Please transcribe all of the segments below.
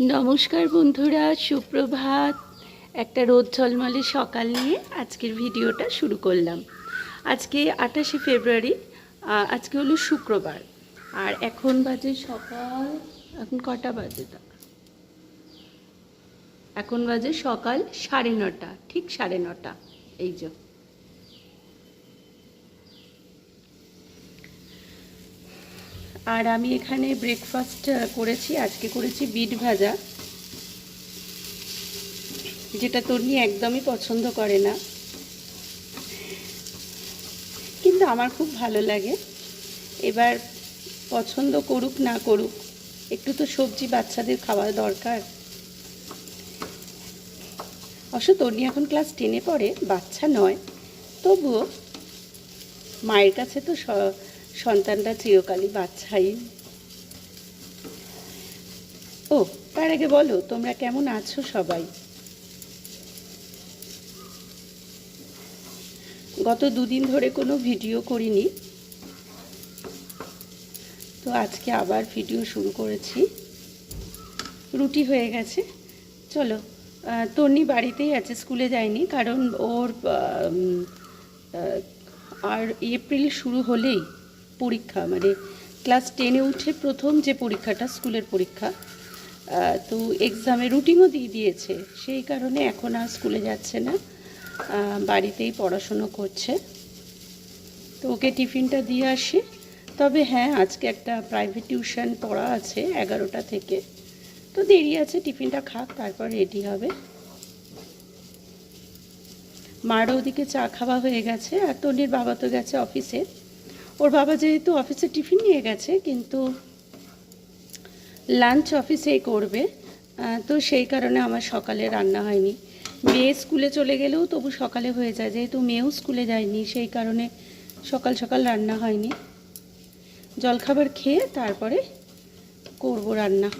নমস্কার বন্ধুরা, সুপ্রভাত। একটা রোদ ঝলমলে সকাল নিয়ে আজকের ভিডিওটা শুরু করলাম। আজকে আঠাশে ফেব্রুয়ারি আজকে হলো শুক্রবার। আর এখন বাজে সকাল, এখন কটা বাজে তা? এখন বাজে সকাল সাড়ে নটা, ঠিক সাড়ে নটা, এই যে। আর আমি এখানে ব্রেকফাস্ট করেছি, আজকে করেছি বিট ভাজা। যেটা তন্নি একদমই পছন্দ করে না। কিন্তু আমার খুব ভালো লাগে। এবার পছন্দ করুক, না করুক, একটু তো সবজি বাচ্চাদের খাওয়া দরকার। অবশ্য তন্নি এখন ক্লাস টেনে পড়ে, বাচ্চা নয়। তবুও মায়ের কাছে তো স- সন্তানরা চিরকালই বাচ্চাই ও, তার আগে বলো, তোমরা কেমন আছো সবাই? গত দুদিন ধরে কোনো ভিডিও করিনি। তো আজকে আবার ভিডিও শুরু করেছি। রুটি হয়ে গেছে। চলো তন্নি বাড়িতেই আছে, স্কুলে যায়নি, কারণ ওর আর এপ্রিল শুরু হলেই পরীক্ষা মানে ক্লাস টেনে উঠে প্রথম যে পরীক্ষাটা, স্কুলের পরীক্ষা তো এক্সামে রুটিনও দিয়ে দিয়েছে। সেই কারণে এখন আর স্কুলে যাচ্ছে না বাড়িতেই পড়াশুনো করছে। তো ওকে টিফিনটা দিয়ে আসি। তবে হ্যাঁ আজকে একটা প্রাইভেট টিউশন পড়া আছে এগারোটা থেকে। তো দেরি আছে, টিফিনটা খাক, তারপর রেডি হবে। মার ওদিকে চা খাওয়া হয়ে গেছে, আর তনির বাবা তো গেছে অফিসে ওর বাবা যেহেতু অফিসে টিফিন নিয়ে গেছে, কিন্তু লাঞ্চ অফিসেই করবে তো সেই কারণে আমার সকালে রান্না হয়নি। মেয়ে স্কুলে চলে গেলেও তবু সকালে হয়ে যায়, যেহেতু মেয়েও স্কুলে যায়নি, সেই কারণে সকাল সকাল রান্না হয়নি। জলখাবার খেয়ে তারপরে করব রান্না।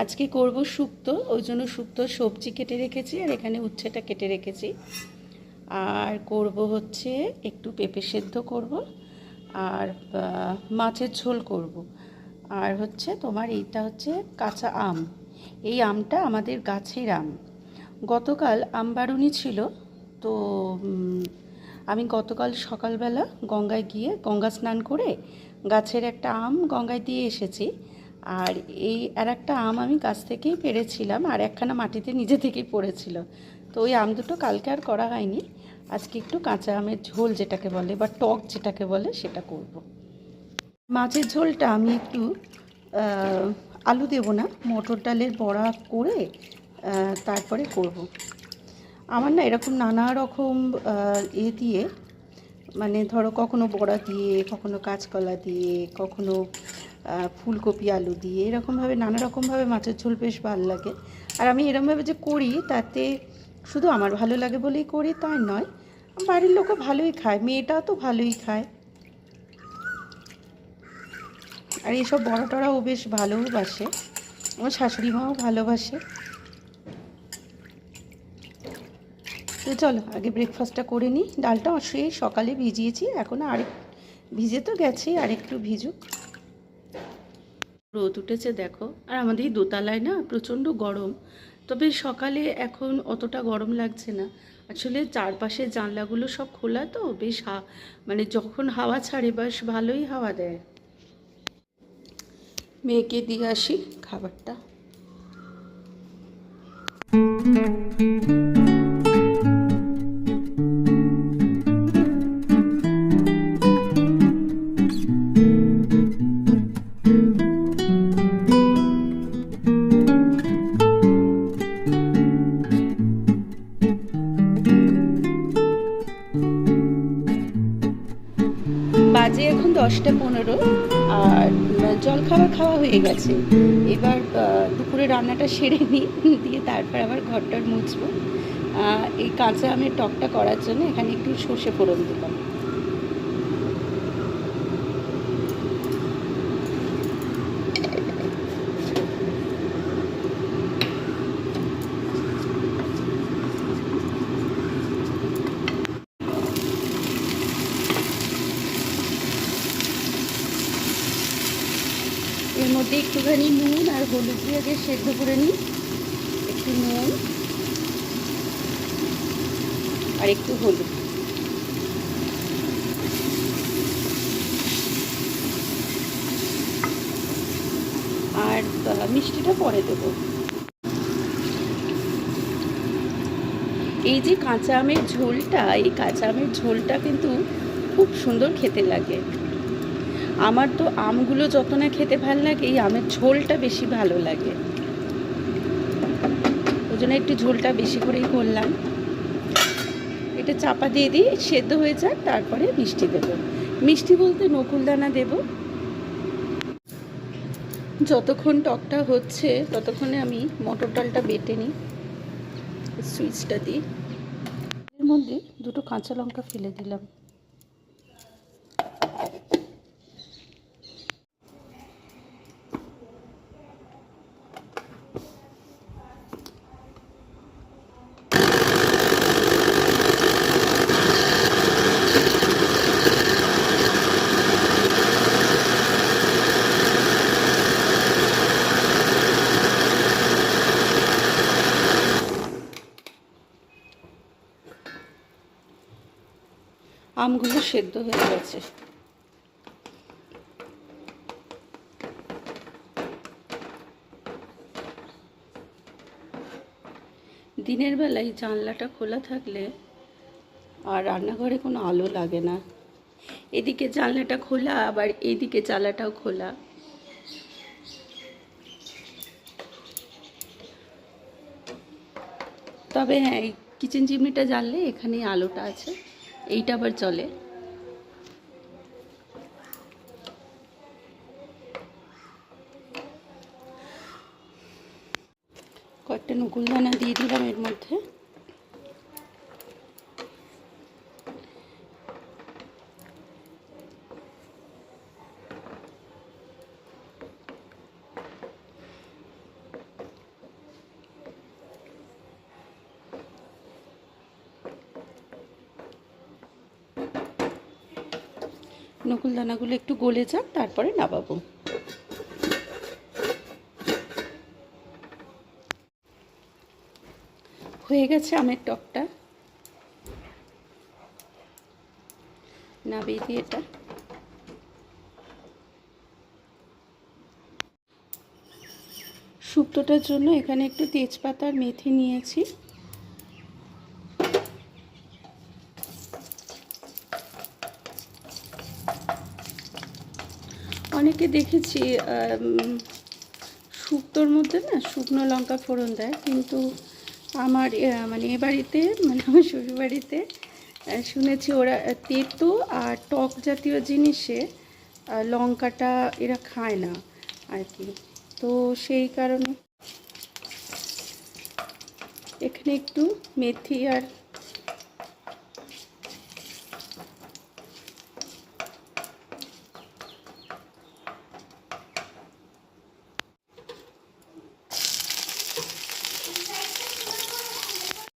আজকে করব শুক্তো, ওই জন্য শুক্তো সবজি কেটে রেখেছি, আর এখানে উচ্ছেটা কেটে রেখেছি। আর করব হচ্ছে একটু পেঁপে সেদ্ধ করব আর মাছের ঝোল করব। আর হচ্ছে তোমার এইটা হচ্ছে কাঁচা আম। এই আমটা আমাদের গাছের আম। গতকাল আমবারুনি ছিল, তো আমি গতকাল সকালবেলা গঙ্গায় গিয়ে গঙ্গা স্নান করে গাছের একটা আম গঙ্গায় দিয়ে এসেছি। আর এই, আর একটা আম আমি গাছ থেকেই পেরেছিলাম, আর একখানা মাটিতে নিজে থেকেই পড়েছিল। তো ওই আম দুটো কালকে আর করা হয়নি। আজকে একটু কাঁচা আমের ঝোল যেটাকে বলে, বা টক যেটাকে বলে, সেটা করব। মাছের ঝোলটা আমি একটু আলু দেব না, মটর ডালের বড়া করে তারপরে করব। আমার না এরকম নানা রকম এ দিয়ে মানে ধরো কখনো বড়া দিয়ে, কখনো কাঁচকলা দিয়ে, কখনো ফুলকপি আলু দিয়ে, এরকমভাবে, নানা রকমভাবে মাছের ঝোল বেশ ভালো লাগে আর আমি এরকমভাবে যে করি, তাতে শুধু আমার ভালো লাগে বলেই করি, তাই নয় বাড়ির লোকও ভালোই খায়, মেয়েটাও তো ভালোই খায়। আর এইসব বড়া টড়াও বেশ ভালোবাসে আমার শাশুড়ি মাও ভালোবাসে। তো চলো, আগে ব্রেকফাস্টটা করে নিই। ডালটা সেই সকালে ভিজিয়েছি, এখন আরেক, ভিজে তো গেছেই আরেকটু ভিজুক। রোদ উঠেছে দেখো, আর আমাদের এই দোতলায় না প্রচণ্ড গরম। তবে সকালে এখন অতটা গরম লাগছে না। আসলে চারপাশের জানলাগুলো সব খোলা তো, বেশ মানে যখন হাওয়া ছাড়ে বেশ ভালোই হাওয়া দেয়। মেয়েকে দিয়ে আসি খাবারটা। খাওয়া হয়ে গেছে। এবার দুপুরে রান্নাটা সেরে নিই, দিয়ে তারপর আবার ঘরটার মুছবো। এই কাঁচা আমের টকটা করার জন্য এখানে একটু সর্ষে ফোড়ন দিলাম। মধ্যে একটুখানি নুন আর হলুদ দিয়ে আগে সেদ্ধ করে নিই। একটু নুন আর একটু হলুদ। আর মিষ্টিটা পরে দেবো। এই যে কাঁচা আমের ঝোলটা, এই কাঁচা আমের ঝোলটা কিন্তু খুব সুন্দর খেতে লাগে। আমার তো আমগুলো যত না খেতে ভালো লাগে, এই আমের ঝোলটা বেশি ভালো লাগে। ওই জন্য একটু ঝোলটা বেশি করেই করলাম। এটা চাপা দিয়ে দিই, সেদ্ধ হয়ে যাক, তারপরে মিষ্টি দেব। মিষ্টি বলতে নকুলদানা দেব। যতক্ষণ টকটা হচ্ছে, ততক্ষণে আমি মটর ডালটা বেটে নিই সুইচটা দিই। এর মধ্যে দুটো কাঁচা লঙ্কা ফেলে দিলাম। আমগুলো সেদ্ধ হয়ে গেছে। দিনের বেলায় জানলাটা খোলা থাকলে আর রান্নাঘরে কোনো আলো লাগে না। এদিকে জানলাটা খোলা, আবার এদিকে জানলাটাও খোলা। তবে হ্যাঁ এই কিচেন চিমনিটা জানলে এখানে আলোটা আছে। এইটা আবার চলে। কয়েকটা নকুল দানা দিয়ে দিলাম এর মধ্যে। নকুল দানাগুলো একটু গলে যাক, তারপরে নামাবো। হয়ে গেছে আমের টকটা। নাবিয়ে দিই এটা। শুক্তোটার জন্য এখানে একটু তেজপাতা আর মেথি নিয়েছি। অনেকে দেখেছি শুক্তোর মধ্যে না শুকনো লঙ্কা ফোড়ন দেয়, কিন্তু আমার মানে এ বাড়িতে মানে আমার শ্বশুর বাড়িতে শুনেছি ওরা তেতো আর টক জাতীয় জিনিসে লঙ্কাটা এরা খায় না আর কি তো সেই কারণে এখানে একটু মেথি আর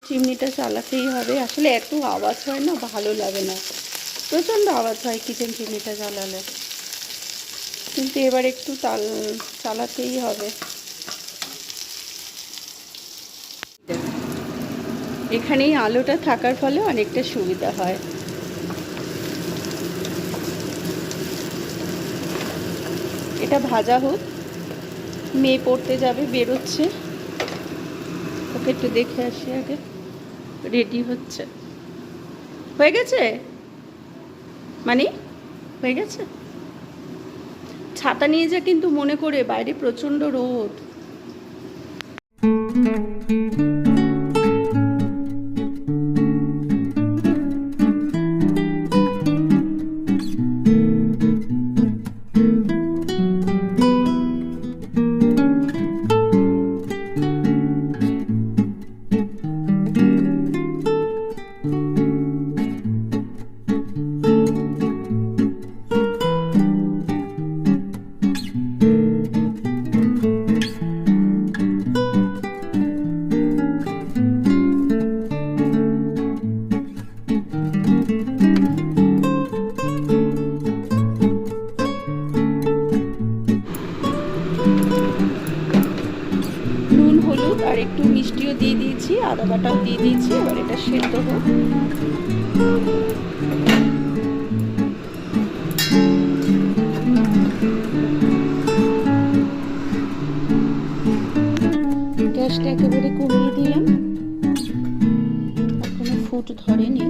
চিমনিটা চালাতেই হবে। আসলে এত আওয়াজ হয় না, ভালো লাগে না। প্রচণ্ড আওয়াজ হয় কিচেন চিমনিটা চালালে। কিন্তু এবার একটু চাল চালাতেই হবে। এখানেই আলোটা থাকার ফলে অনেকটা সুবিধা হয়। এটা ভাজা হোক, মেয়ে পড়তে যাবে, বেরোচ্ছে। ওকে একটু দেখে আসি আগে। রেডি হচ্ছে। হয়ে গেছে? মানে হয়ে গেছে? ছাতা নিয়ে যা কিন্তু মনে করে, বাইরে প্রচণ্ড রোদ। হলুদ আর একটু মিষ্টিও দিয়ে দিয়েছি, আদা বাটাও দিয়ে দিয়েছি, এবার এটা সেদ্ধ হোক। গ্যাসটা একেবারে কমিয়ে দিলাম। এখনও ফুট ধরেনি।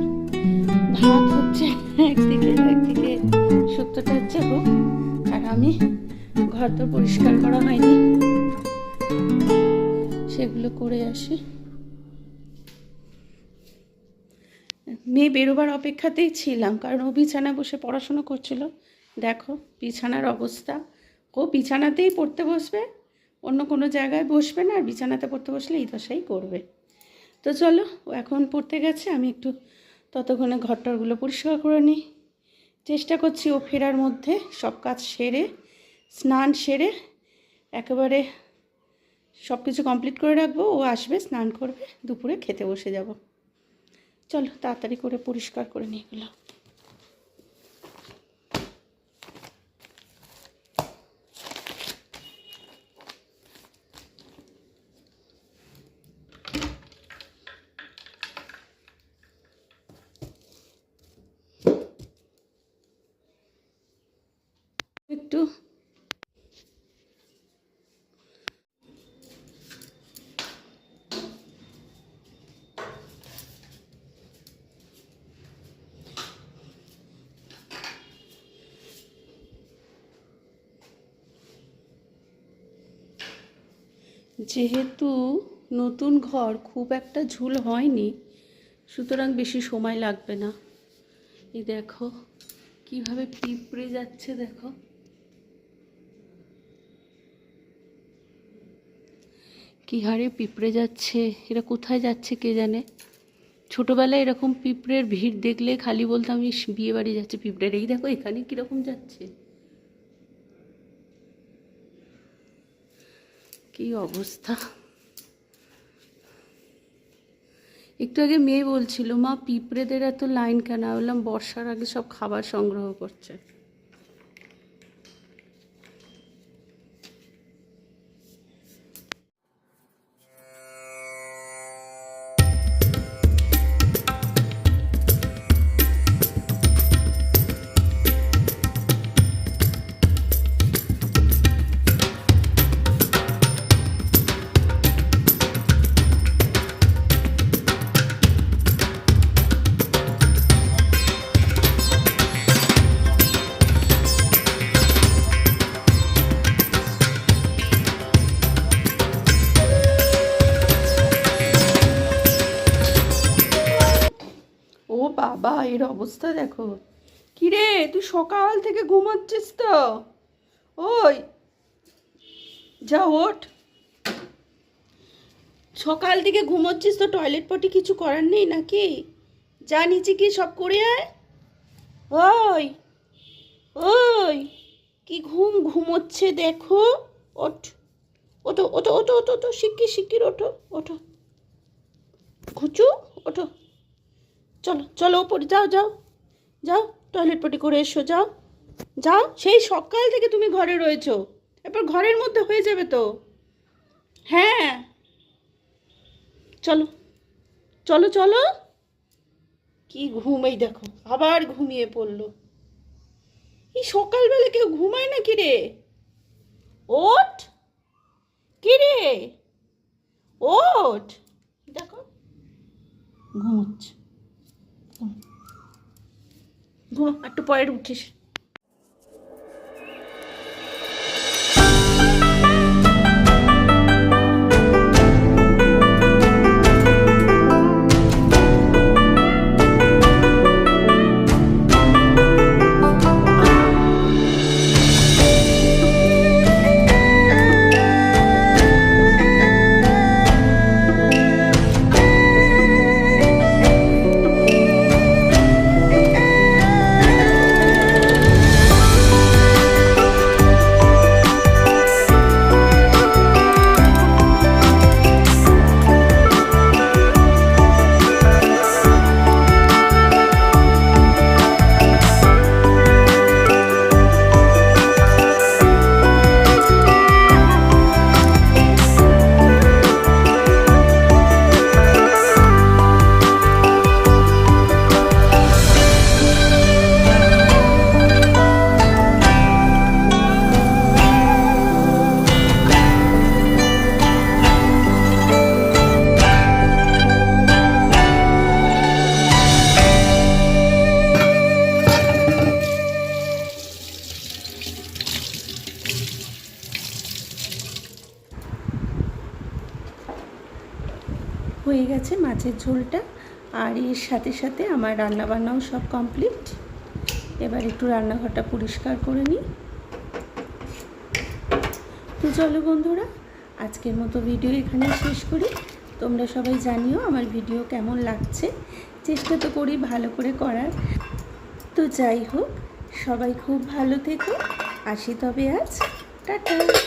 ভাত হচ্ছে একদিকে একদিকে শুক্তোটা হচ্ছে হোক আর আমি ঘর তো পরিষ্কার করা হয়নি। সেগুলো করে আসি। মেয়ে বেরোবার অপেক্ষাতেই ছিলাম, কারণ ও বিছানায় বসে পড়াশুনো করছিল। দেখো বিছানার অবস্থা। ও বিছানাতেই পড়তে বসবে, অন্য কোনো জায়গায় বসবে না, আর বিছানাতে পড়তে বসলে এই দশাই করবে। তো চলো, ও এখন পড়তে গেছে, আমি একটু ততক্ষণে ঘরটরগুলো পরিষ্কার করে নিই। চেষ্টা করছি ও ফেরার মধ্যে, সব কাজ সেরে, স্নান সেরে, একেবারে সব কিছু কমপ্লিট করে রাখব, ও আসবে, স্নান করবে, দুপুরে খেতে বসে যাব। চলো, তাড়াতাড়ি করে পরিষ্কার করে নিয়ে গেলো একটু যেহেতু নতুন ঘর খুব একটা ঝুল হয়নি, সুতরাং বেশি সময় লাগবে না। এই দেখো, কীভাবে পিঁপড়ে যাচ্ছে দেখো। কি হারে পিঁপড়ে যাচ্ছে, এরা কোথায় যাচ্ছে কে জানে? ছোটোবেলায় এরকম পিঁপড়ের ভিড় দেখলে খালি বলতাম বিয়ে বাড়ি যাচ্ছে পিঁপড়ের। এই দেখো, এখানে কীরকম যাচ্ছে। কি অবস্থা? একটু আগে মেয়ে বলছিল, মা, পিঁপড়েদের এত লাইন কেন? বললাম, বর্ষার আগে সব খাবার সংগ্রহ করছে। বাবা, এর অবস্থা দেখো। কিরে, তুই সকাল থেকে ঘুমাচ্ছিস তো? ওই, যা, ওঠ। সকাল থেকে ঘুমোচ্ছিস তো টয়লেট পটি কিছু করার নেই নাকি? যা নিচে কি সব করে আয়। ওই ওই, কি ঘুম ঘুমোচ্ছে দেখো। ওঠ ওঠো। ওঠো ওঠো ওঠো ওঠো, শিগগির শিগগির ওঠো ওঠো। ঘুচু, ওঠো। চলো চলো ওপরে যাও যাও যাও টয়লেট পটি করে এসো, যাও যাও। সেই সকাল থেকে তুমি ঘরে রয়েছো। এরপর ঘরের মধ্যে হয়ে যাবে তো। হ্যাঁ। চলো চলো চলো। কি ঘুম, এই দেখো, আবার ঘুমিয়ে পড়ল। এই সকালবেলা কেউ ঘুমায় না কি রে? ওঠ। কি রে? ওঠ। দেখো, ঘুমোচ্ছে। ঘুমো একটু পরে উঠিস। হয়ে গেছে মাছের ঝোলটা আর এর সাথে সাথে আমার রান্নাবান্নাও সব কমপ্লিট এবার একটু রান্নাঘরটা পরিষ্কার করে নিই। তো চলো বন্ধুরা, আজকের মতো ভিডিও এখানে শেষ করি। তোমরা সবাই জানিও আমার ভিডিও কেমন লাগছে। চেষ্টা তো করি ভালো করে করার। তো যাই হোক, সবাই খুব ভালো থেকো। আসি তবে আজ। টাটা!